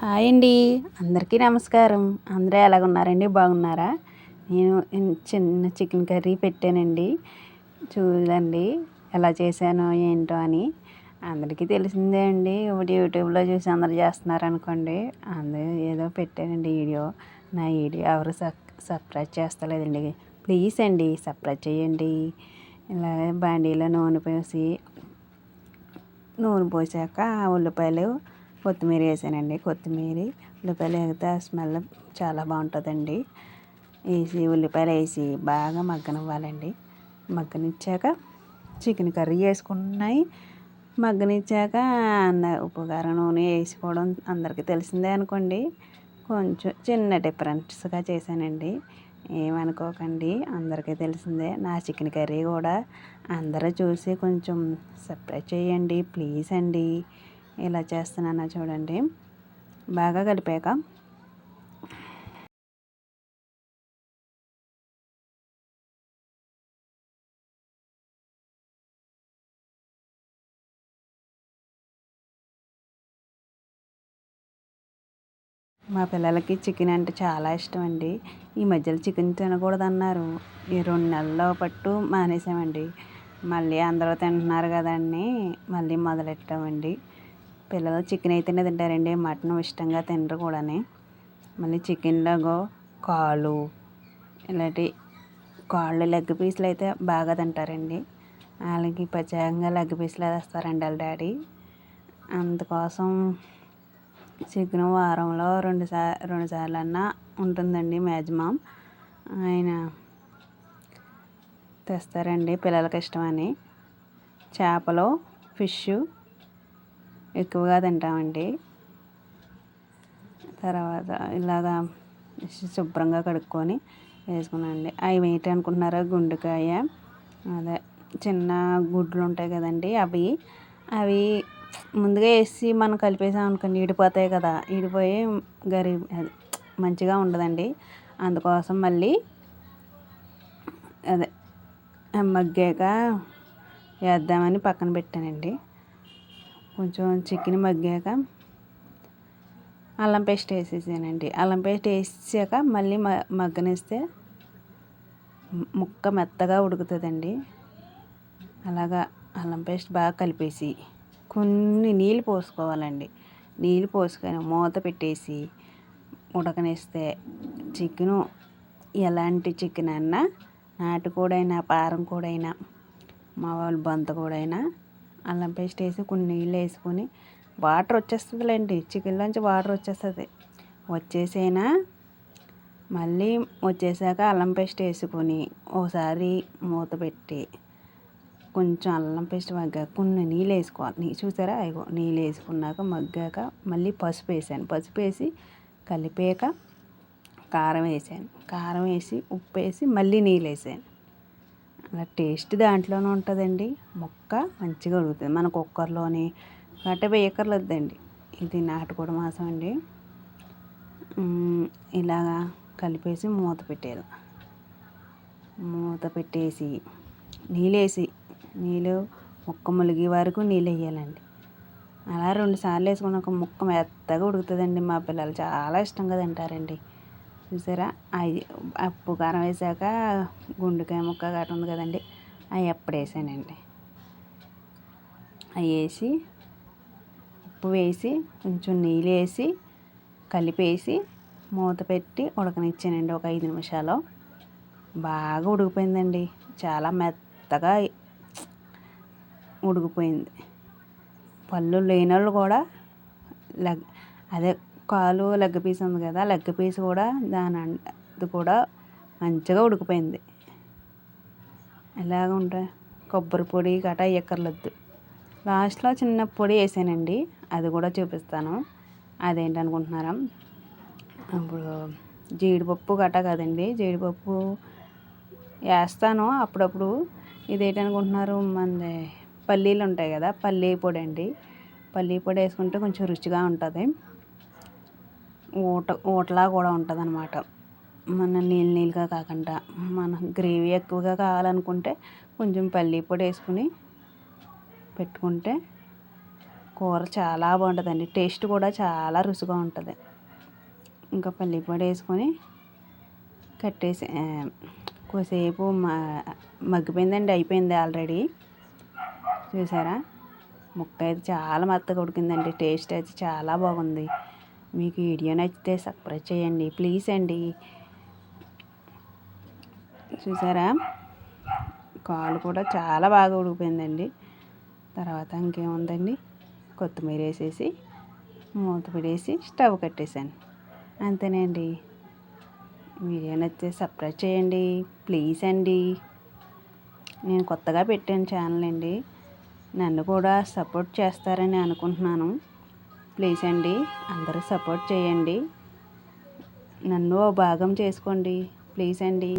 Hi అండి. అందరికీ నమస్కారం. అందరూ ఎలాగున్నారండి? బాగున్నారా? నేను చిన్న చికెన్ కర్రీ పెట్టానండి. చూడండి ఎలా చేశానో ఏంటో అని. అందరికీ తెలిసిందే అండి. ఒకటి యూట్యూబ్లో చూసి అందరు చేస్తున్నారు అనుకోండి అందరూ ఏదో పెట్టానండి వీడియో. నా వీడియో ఎవరు సబ్ సబ్స్క్రైబ్ చేస్తలేదండి. ప్లీజ్ అండి సబ్స్క్రైబ్ చేయండి. ఇలాగే బాండీలో నూనె పోసి నూనె పోసాక ఉల్లిపాయలు కొత్తిమీర వేసానండి. కొత్తిమీర ఉల్లిపాయలు వేగితే ఆ స్మెల్ చాలా బాగుంటుందండి. వేసి ఉల్లిపాయలు వేసి బాగా మగ్గనివ్వాలండి. మగ్గనిచ్చాక చికెన్ కర్రీ వేసుకున్నాయి మగ్గనిచ్చాక అన్న ఉప్పు కారం నూనె వేసుకోవడం అందరికీ తెలిసిందే అనుకోండి. కొంచెం చిన్న డిఫరెన్స్గా చేశానండి. ఏమనుకోకండి అందరికీ తెలిసిందే. నా చికెన్ కర్రీ కూడా అందరూ చూసి కొంచెం సర్ప్రైజ్ చేయండి ప్లీజ్ అండి. ఇలా చేస్తున్నానో చూడండి. బాగా కలిపాక. మా పిల్లలకి చికెన్ అంటే చాలా ఇష్టం అండి. ఈ మధ్యలో చికెన్ తినకూడదన్నారు. ఈ రెండు నెలల పట్టు మానేసామండి. మళ్ళీ అందరూ తింటున్నారు కదండి. మళ్ళీ మొదలెట్టామండి. పిల్లలు చికెన్ అయితేనే తింటారండి. మటన్ ఇష్టంగా తినరు కూడాని. మళ్ళీ చికెన్లాగో కాలు ఇలాంటి కాళ్ళు లెగ్ పీసులు అయితే బాగా తింటారండి. వాళ్ళకి ప్రత్యేకంగా లెగ్ పీసులు వేస్తారండి వాళ్ళ డాడీ. అందుకోసం చికెన్ వారంలో రెండు సార్ రెండు సార్లు అన్నా ఉంటుందండి మ్యాక్సిమం ఆయన తెస్తారండి పిల్లలకి ఇష్టమని. చేపలు ఫిష్ ఎక్కువగా తింటామండి. తర్వాత ఇలాగా శుభ్రంగా కడుక్కొని వేసుకున్నానండి. అవి ఏంటి అనుకుంటున్నారా గుండెకాయ అదే చిన్న గుడ్లు ఉంటాయి కదండి అవి. అవి ముందుగా వేసి మనం కలిపేసాం అనుకోండి ఈడిపోతాయి కదా. ఈడిపోయి గరి మంచిగా ఉండదండి. అందుకోసం మళ్ళీ అదే మగ్గాక వేద్దామని పక్కన పెట్టానండి. కొంచెం చికెన్ మగ్గాక అల్లం పేస్ట్ వేసేసానండి. అల్లం పేస్ట్ వేసాక మళ్ళీ మ మగ్గనిస్తే ముక్క మెత్తగా ఉడుకుతుందండి. అలాగా అల్లం పేస్ట్ బాగా కలిపేసి కొన్ని నీళ్ళు పోసుకోవాలండి. నీళ్ళు పోసుకొని మూత పెట్టేసి ఉడకనిస్తే చికెను ఎలాంటి చికెన్ అన్నా నాటుకోడైనా పారం కూడైనా మా వాళ్ళు బంత కూడైనా అల్లం పేస్ట్ వేసి కొన్ని నీళ్ళు వేసుకొని వాటర్ వచ్చేస్తుందిలేండి. చికెన్లోంచి వాటర్ వచ్చేస్తుంది. వచ్చేసైనా మళ్ళీ వచ్చేసాక అల్లం పేస్ట్ వేసుకొని ఒకసారి మూత పెట్టి కొంచెం అల్లం పేస్ట్ మగ్గాక కొన్ని నీళ్ళు వేసుకోవాలి. చూసారా? అయ్యో నీళ్ళు వేసుకున్నాక మగ్గాక మళ్ళీ పసుపు వేసాను. పసుపు వేసి కలిపాక కారం వేసాను. కారం వేసి ఉప్పు వేసి మళ్ళీ నీళ్ళు వేసాను. అలా టేస్ట్ దాంట్లోనే ఉంటుందండి. ముక్క మంచిగా ఉడుకుతుంది. మన కుక్కర్లోని గట్ట వద్దండి ఇది నాటుకోడి మాంసం అండి. ఇలాగా కలిపేసి మూత పెట్టేది మూత పెట్టేసి నీళ్ళు వేసి నీళ్ళు ముక్క ములిగే వరకు నీళ్ళు వేయాలండి అలా రెండు సార్లు వేసుకున్నాక ముక్క మెత్తగా ఉడుకుతుందండి మా పిల్లలు. చాలా ఇష్టంగా తింటారండి. చూసారా? అవి అప్పు కారం వేసాక గుండెకాయ ముక్క గట్ట ఉంది కదండి అవి అప్పుడు వేసానండి. అవి వేసి ఉప్పు వేసి కొంచెం నీళ్ళు వేసి కలిపేసి మూత పెట్టి ఉడకనిచ్చానండి ఒక ఐదు నిమిషాలు. బాగా ఉడికిపోయిందండి. చాలా మెత్తగా ఉడికిపోయింది. పళ్ళు లేని వాళ్ళు కూడా అదే కాలు లెగ్ పీస్ ఉంది కదా లెగ్ పీస్ కూడా దాని అది కూడా మంచిగా ఉడికిపోయింది. ఎలాగ ఉంటాయి కొబ్బరి పొడి గటా ఎక్కర్లొద్దు లాస్ట్లో చిన్న పొడి వేసానండి అది కూడా చూపిస్తాను. అదేంటనుకుంటున్నారా ఇప్పుడు జీడిపప్పు గటా కదండి జీడిపప్పు వేస్తాను. అప్పుడప్పుడు ఇదేంటనుకుంటున్నారు మనది పల్లీలు ఉంటాయి కదా పల్లీ పొడి అండి. పల్లీ పొడి వేసుకుంటే కొంచెం రుచిగా ఉంటుంది. ఊట ఊటలా కూడా ఉంటుంది అనమాట మన నీళ్ళు నీళ్ళుగా కాకుండా మన గ్రేవీ ఎక్కువగా కావాలనుకుంటే కొంచెం పల్లీ పొడి వేసుకుని పెట్టుకుంటే కూర చాలా బాగుంటుందండి. టేస్ట్ కూడా చాలా రుచిగా ఉంటుంది. ఇంకా పల్లి పొడి వేసుకొని కట్టేసి కొద్దిసేపు మగ్గిపోయిందండి అయిపోయింది ఆల్రెడీ. చూసారా? ముక్క అయితే చాలా మెత్తగా ఉడికిందండి. టేస్ట్ అయితే చాలా బాగుంది. మీకు వీడియో నచ్చితే సబ్స్క్రైబ్ చేయండి. ప్లీజ్ అండి. చూసారా? కాలు కూడా చాలా బాగా ఉడికిపోయిందండి తర్వాత ఇంకేముందండి? కొత్తిమీర వేసేసి మూత పెడేసి స్టవ్ కట్టేసాను అంతేనండి. వీడియో నచ్చితే సబ్స్క్రైబ్ చేయండి. ప్లీజ్ అండి. నేను కొత్తగా పెట్టాను ఛానల్ అండి. నన్ను కూడా సపోర్ట్ చేస్తారని అనుకుంటున్నాను. ప్లీజ్ అండి అందరూ సపోర్ట్ చేయండి. నన్ను ఓ భాగం చేసుకోండి. ప్లీజ్ అండి.